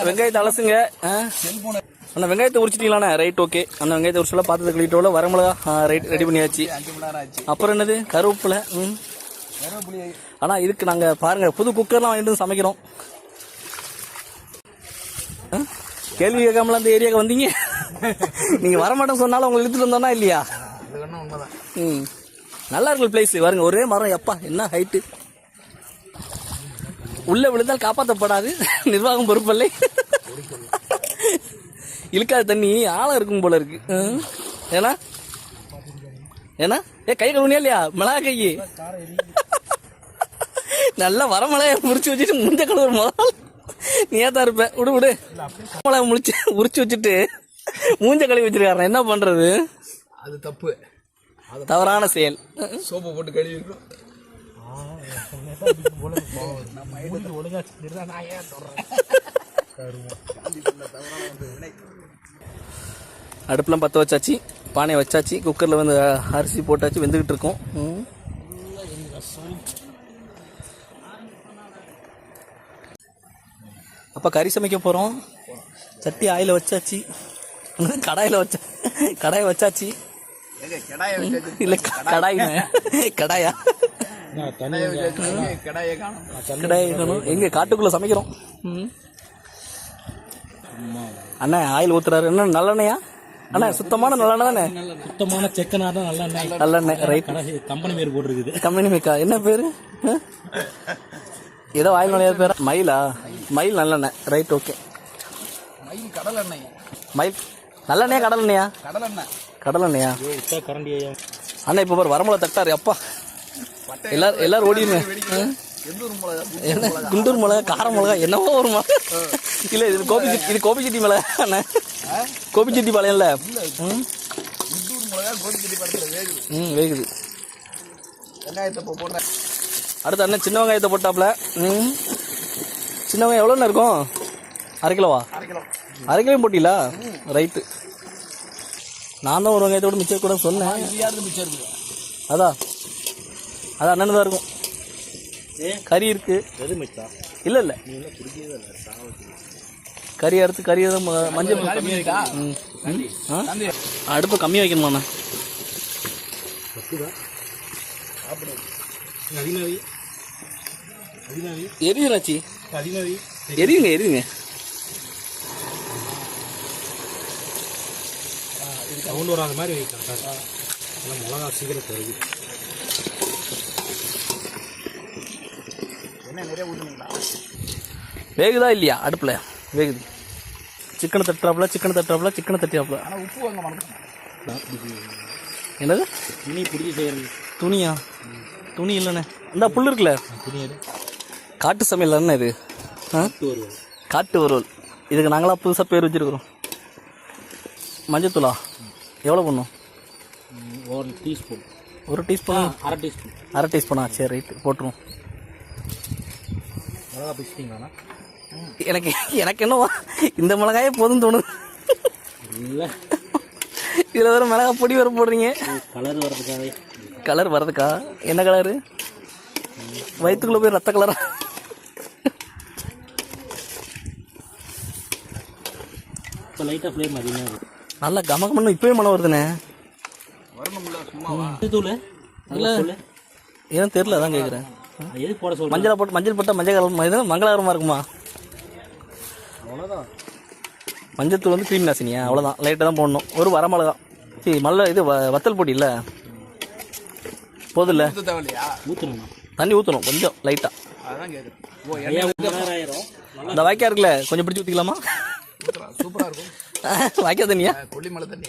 வெங்காயத்தை- அலசுங்க. வெங்காயத்தை உரிச்சிட்டீங்களாண்ணே? Right okay அந்த வெங்காயத்தை உரிச்சல பார்த்து கழிட்டோல வரமிளகா ரைட் ரெடி பண்ணியாச்சு. அப்புறம் என்னது? கருவேப்பிலை ம். ஆனால் இதுக்கு நாங்கள் பாருங்க புது குக்கர்லாம் வாங்கிட்டு வந்து சமைக்கிறோம்? கேள்வி கேட்காமல அந்த ஏரியாவுக்கு வந்தீங்க? நீங்கள் வரமாட்டேன்னு சொன்னாலும் உங்களை இழுத்துட்டு வந்தோன்னா இல்லையா? ம். நல்லா இருக்கு பிளேஸ் பாருங்க ஒரே மரம். எப்பா என்ன ஹைட்டு உள்ள விழுந்தால் காப்பாற்றப்படாது நிர்வாகம் பொறுப்பில்லை. இழுக்காத தண்ணி ஆழம் இருக்கும் போல இருக்கு. ஏன்னா? ஏன்னா? ஏ கை கழுவுனியா இல்லையா? மிளகா கை. நல்லா வரமலைய முறிச்சு வச்சுட்டு முஞ்ச கழுவுற முதல். நீ தான் இருப்ப. விடு விடு. மிளகா முடிச்சு உரிச்சு வச்சுட்டு மூஞ்ச கழுவி வச்சிருக்காரு என்ன பண்றது? அது தப்பு. தவறான செயல். சோப்பு போட்டு கழுவி அடுப்புலாம் பற்ற வச்சாச்சு பானையை வச்சாச்சு குக்கரில் வந்து அரிசி போட்டாச்சு வெந்துக்கிட்டு இருக்கோம். அப்போ கறி சமைக்க போகிறோம் சட்டி ஆயில் வச்சாச்சு. கடாயில் வச்சா கடாயை வச்சாச்சு. இல்லை கடாய் கடாயா? கடாயை காணும். எங்கே காட்டுக்குள்ளே சமைக்கிறோம். அண்ணா ஆயில் ஊத்துறாரு. என்ன நல்லெண்ணெயா? அண்ணா சுத்தமான நல்லெண்ணெய் தானே? சுத்தமான செக்கனா தான் நல்லா எண்ணெய். நல்லெண்ணெய் ரைட் கம்பெனி பேர் போட்டிருக்குது. கம்பெனி மேக்கா. என்ன பேரு? ஏதோ வாயில் நுழைய பேர்? மயிலா? மயில் நல்லெண்ணெய். ரைட் ஓகே மயில் கடல் எண்ணெய் மயில்? நல்லெண்ணெயா கடலெண்ணெயா? கடல் எண்ணெய் கடலெண்ணெயா உச்சா கரண்டி ஐயா. அண்ணா இப்போ பாரு வரமலை தட்டாரு. அப்பா. எல்லாரும் எல்லாரும் ஓடிடுங்க என்ன? குண்டூர் மிளகா கார மிளகா என்னவோ ஒரு மிளகா இல்ல இது கோபி இது கோபி செட்டி மிளகா அண்ணா. கோபி செட்டி பாளையம்ல. ம்? வேகுது. அடுத்து அண்ணன் சின்ன வெங்காயத்தை போட்டாப்ல ம்? சின்ன வெங்காயம் எவ்வளோண்ணா இருக்கும்? அரை கிலோவா? அரை கிலோ. போட்டிங்களா? ரைட்டு. நான் தான் ஒரு வெங்காயத்தோட மிச்சம் கூட சொன்னேன். அதான். அது அண்ணன் தான் இருக்கும். கறி இருக்கு. இல்லை இல்லை. கறி அறுத்து கறி மஞ்சள் அடுப்பு கம்மி வைக்கணுமாண்ணா எரியுறாச்சி எரியுங்க எரியுங்க. சவுண்ட் வராத மாதிரி வைக்கலாம் சார். மிளகா சீக்கிரம் தருது என்ன நிறைய ஊற்றுனீங்களா வேகுதா இல்லையா அடுப்பில்? வேகுது. சிக்கனை தட்டுறாப்புல சிக்கனை தட்டுறாப்புல சிக்கனை தட்டியாப்புல. ஆனால் உப்பு வாங்க மறந்துட்டேன். என்னது? துணி பிடிச்சி செய்யறது. துணியா? துணி இல்லைண்ணே. இந்த புல் இருக்குல்ல? துணி காட்டு சமையல் தானே இது? காட்டு வறுவல். இதுக்கு நாங்களாம் புதுசாக பேர் வச்சுருக்குறோம். மஞ்சத்தூளா? எவ்வளோ பண்ணும்? ஒரு டீஸ்பூன். ஒரு டீஸ்பூன்? அரை டீஸ்பூன். அரை டீஸ்பூனா? சரி ரைட்டு. போட்டுருவோம். மிளகா பிடிச்சிட்டிங்களாண்ணா எனக்கு எனக்கு என்னவா இந்த மிளகாயே போதும் தோணுது. இல்லை. இதில் வேறு மிளகா பொடி வேறு போடுறீங்க. கலர் வர்றதுக்காகவே. கலர் வர்றதுக்கா? என்ன கலரு வயிற்றுக்குள்ளே போய் ரத்த கலரா இப்போ லைட்டாக ஃப்ளேம் அதிகமாக இருக்குது நல்லா கமகமன்னு இப்போவே மனம் வருதுண்ணே. தூள். இல்லை. ஏன் தெரில அதான் கேட்குறேன் எது போட சொல்கிறேன் மஞ்சளை போட்டு மஞ்சள் போட்டால் மஞ்சள் கலர் இது மங்களகரமாக இருக்குமா? அவ்வளோதான் மஞ்சத்தூள் வந்து க்ரீம் நாசினியா அவ்வளோதான் லைட்டாக தான் போடணும். ஒரு வரமிளகா சரி மல்ல இது வ- வத்தல் பொடி இல்லை? போதில்ல ஊற்ற தேவையில்லையா? ஊற்றணும்ண்ணா தண்ணி ஊற்றணும் கொஞ்சம் லைட்டாக இந்த வாய்க்கா இருக்குல்ல கொஞ்சம் பிடிச்சி ஊற்றிக்கலாமா சூப்பராக இருக்கும். வாய்க்கா தண்ணியா? கொல்லிமலை தண்ணி.